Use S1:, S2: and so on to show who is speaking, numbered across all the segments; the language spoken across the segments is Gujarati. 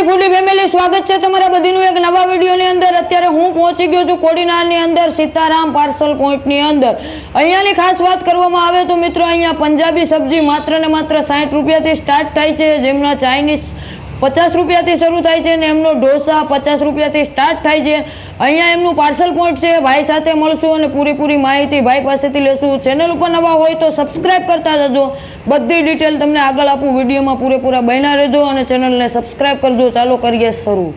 S1: મારી ફૂડી ફેમિલી, સ્વાગત છે તમારા બધીનું એક નવા વિડીયોની અંદર. અત્યારે હું પહોંચી ગયો છું કોડીનારની અંદર, સીતારામ પાર્સલ પોઈન્ટની અંદર. અહીંયાની ખાસ વાત કરવામાં આવે તો મિત્રો, અહીંયા પંજાબી સબ્જી માત્ર ને માત્ર સાઠ રૂપિયાથી સ્ટાર્ટ થાય છે. જેમના ચાઇનીઝ પચાસ રૂપિયાથી શરૂ થાય છે અને એમનો ઢોસા પચાસ રૂપિયાથી સ્ટાર્ટ થાય છે. અહીંયા એમનું પાર્સલ પોઈન્ટ છે. ભાઈ સાથે મળશું અને પૂરેપૂરી માહિતી ભાઈ પાસેથી લેશું. ચેનલ ઉપર નવા હોય તો સબસ્ક્રાઈબ કરતા જજો. બધી ડિટેલ તમને આગળ આપું. વિડીયોમાં પૂરેપૂરા બન્યા રહેજો અને ચેનલને સબસ્ક્રાઈબ કરજો. ચાલો કરીએ શરૂ.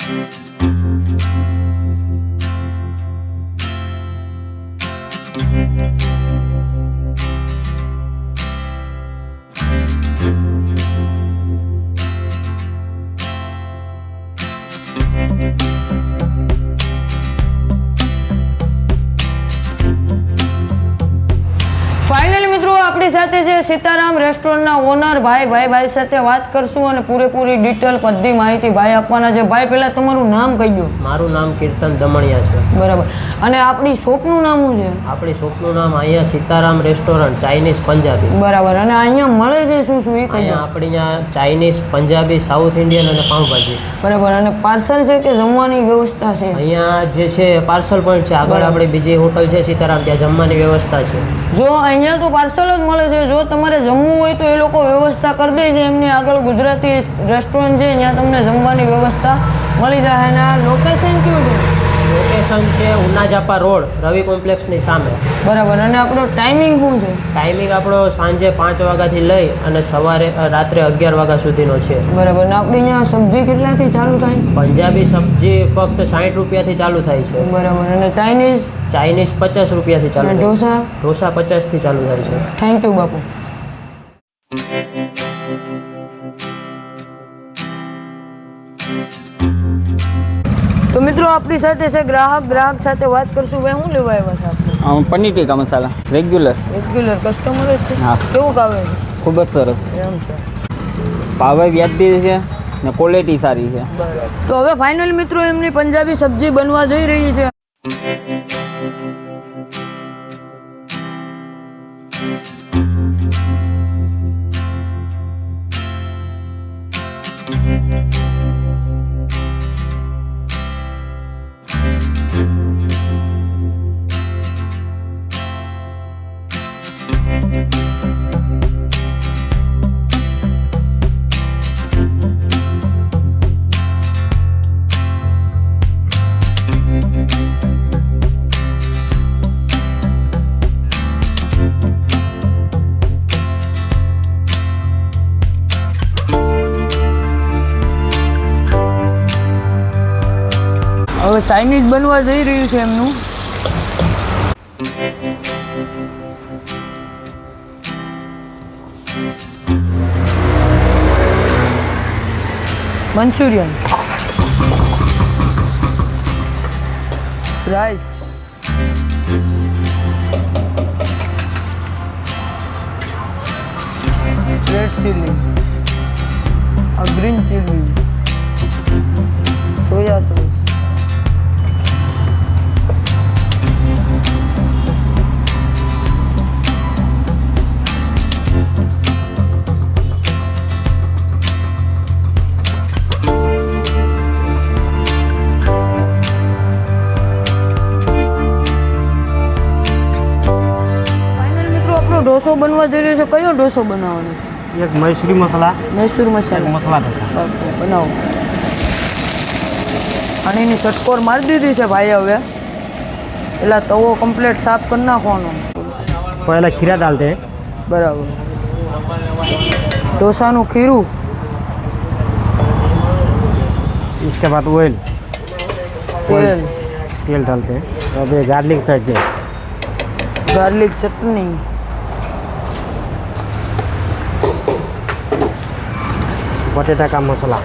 S1: ફાઇનલી સાથે સીતારામ રેસ્ટોરન્ટના ઓનર ભાઈ ભાઈ ભાઈ સાથે વાત કરશું અને પૂરેપૂરી ડિટેલ બધી માહિતી ભાઈ આપવાના છે. ભાઈ પહેલા તમારું નામ કહી દો.
S2: મારું નામ કીર્તન દમણિયા છે.
S1: બરાબર. અને આપણી શોપનું નામ શું છે?
S2: આપણી શોપનું નામ અહીંયા સીતારામ રેસ્ટોરન્ટ ચાઇનીઝ પંજાબી.
S1: બરાબર. અને અહીંયા મળે છે શું શું એ કહી
S2: આપણી અહીંયા ચાઇનીઝ પંજાબી સાઉથ ઇન્ડિયન અને પાઉંભાજી.
S1: બરાબર. અને પાર્સલ છે કે જમવાની વ્યવસ્થા છે?
S2: અહીંયા જે છે પાર્સલ પોઈન્ટ છે. આગળ આપણી બીજી હોટલ છે સીતારામ ત્યાં જમવાની વ્યવસ્થા છે.
S1: જો અહીંયા તો પાર્સલ જ મળે છે જો તમારે જમવું હોય તો એ લોકો વ્યવસ્થા કરી દે છે એમની આગળ ગુજરાતી રેસ્ટોરન્ટ છે, ત્યાં તમને જમવાની વ્યવસ્થા મળી જાય. અને આ લોકેશન કયું છે?
S2: લોકેશન છે ઉનાજાપા રોડ રવિ કોમ્પ્લેક્સની સામે.
S1: બરાબર અને આપણો ટાઈમિંગ શું છે?
S2: ટાઈમિંગ આપણો સાંજે પાંચ વાગ્યાથી લઈ અને સવારે રાત્રે અગિયાર વાગ્યા સુધીનો છે.
S1: બરાબર ને આપણે અહીંયા સબ્જી કેટલાથી ચાલુ થાય?
S2: પંજાબી સબ્જી ફક્ત સાઠ રૂપિયાથી ચાલુ થાય છે.
S1: બરાબર અને ચાઇનીઝ?
S2: ચાઇનીઝ પચાસ રૂપિયાથી ચાલુ
S1: ઢોસા?
S2: ઢોસા પચાસથી ચાલુ થાય છે.
S1: થેન્ક યુ બાપુ. તો મિત્રો આપણી સાથે છે ગ્રાહક. ગ્રાહક સાથે વાત કરશું. ભાઈ શું લેવા આવ્યા છે આપણે?
S3: Paneer tikka masala. Regular
S1: regular customer જ છે.
S3: હા.
S1: કેવું કાવે
S3: ખૂબ જ સરસ.
S1: એમ છે.
S3: ભાવે વ્યાજબી છે ને ક્વોલિટી સારી છે.
S1: તો હવે ફાઇનલ મિત્રો એમની પંજાબી સબ્જી બનવા જઈ રહી છે. હવે ચાઇનીઝ બનવા જઈ રહ્યું છે એમનું. Manchurian. Rice red chilli green chilli soya sauce ઢોસો બનવા જઈ રહ્યો છે કયો ઢોસો બનાવવાનો છે
S2: એક મૈસૂરી મસાલા
S1: મૈસૂર મસાલા
S2: મસાલા ઢોસા
S1: ઓકે બનાવો અને એની ચટકોર મારી દીધી છે ભાઈ હવે એટલે તવો કમ્પ્લીટ સાફ કરી નાખવાનો
S2: પહેલા ખીરા ડાલતે
S1: બરાબર ઢોસાનું ખીરું
S2: इसके बाद ऑयल
S1: તેલ
S2: तेल डालते हैं अब ये गार्लिक चटनी
S1: ગાર્લિક ચટણી
S2: बटेटा का मसाला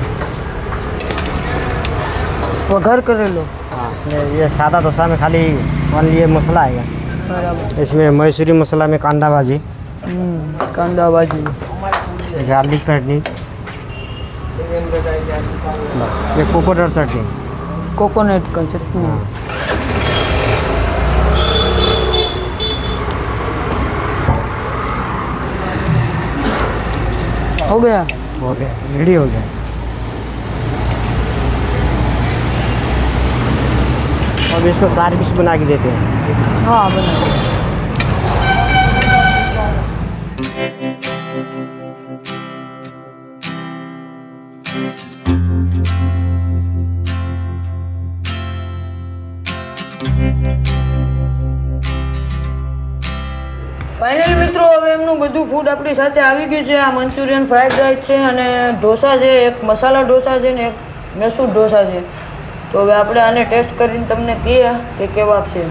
S1: વઘાર કરેલો
S2: हाँ ये सादा डोसा में खाली ओनली ये मसाला आएगा
S1: બરાબર
S2: इसमें मैसूरी मसाला में कांदा भाजी
S1: હમ કાંદા ભાજી
S2: गार्लिक चटनी ये कोकोनट चटनी
S1: कोकोनट का चटनी हो गया
S4: हो गया रेडी हो गया अब इसको चार पीस बना के देते हैं
S1: हाँ बना ફાઇનલ મિત્રો, હવે એમનું બધું ફૂડ આપણી સાથે આવી ગયું છે. આ મંચુરિયન ફ્રાઈડ રાઈસ છે અને ઢોસા છે, એક મસાલા ઢોસા છે ને એક મેસૂર ઢોસા છે. તો હવે આપણે આને ટેસ્ટ કરીને તમને કહીએ કે કેવા છે.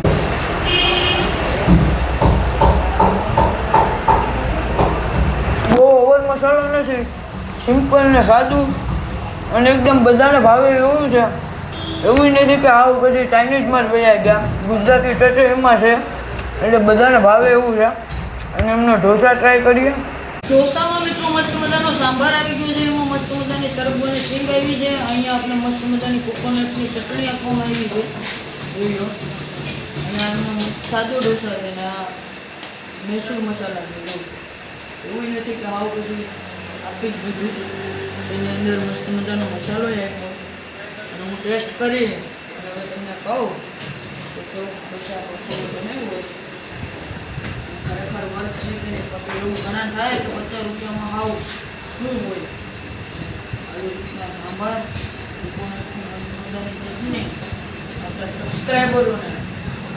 S1: બહુ ઓવર મસાલો નથી. સિમ્પલ ને સાદું અને એકદમ બધાને ભાવે એવું છે. એવું નથી કે આવું પછી ચાઇનીઝમાં જ વયા ગયા. ગુજરાતી ટચ એમાં છે. એટલે બધાને ભાવે એવું છે. અને એમનો ઢોસા ટ્રાય કરીએ ઢોસામાં મિત્રો મસ્ત મજાનો સાંભાર આવી ગયો છે. એમાં મસ્ત મજાની સરગવાની સિંગ આવી છે. અહીંયા આપણે મસ્ત મજાની કોકોનટની ચટણી આપવામાં આવી છે. જોઈ લો. અને આનો સાદો ઢોસા છે અને આ મૈસૂર મસાલા છે. એવું નથી કે હાવ પછી આપી જ દીધું એની અંદર મસ્ત મજાનો મસાલો આપ્યો. અને હું ટેસ્ટ કરી. હવે તમને કહું કે કેવું ઢોસા બનાવ્યું ખરેખર વર્ક છે કે નહીં? પછી એવું ઘણા થાય કે પચાસ રૂપિયામાં હાવ શું હોય? સબસ્ક્રાઈબરોને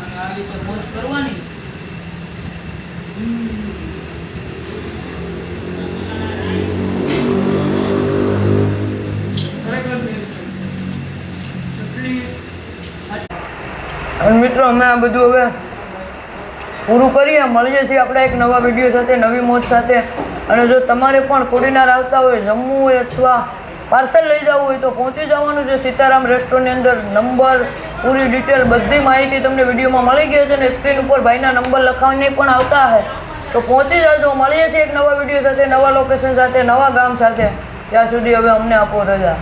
S1: અને આ રીતે મોજ કરવાની. મિત્રો, અમે આ બધું હવે પૂરું કરીએ, મળીએ છીએ આપણે એક નવા વીડિયો સાથે, નવી મોજ સાથે. અને જો તમારે પણ કોડીનાર આવતા હોય જમવું હોય અથવા પાર્સલ લઈ જવું હોય તો પહોંચી જવાનું છે સીતારામ રેસ્ટોરન્ટની અંદર. નંબર, પૂરી ડિટેલ, બધી માહિતી તમને વિડીયોમાં મળી ગઈ છે અને સ્ક્રીન ઉપર ભાઈના નંબર લખાવીને પણ આવતા હે તો પહોંચી જજો, મળીએ છીએ એક નવા વીડિયો સાથે, નવા લોકેશન સાથે, નવા ગામ સાથે. ત્યાં સુધી હવે અમને આપો રજા.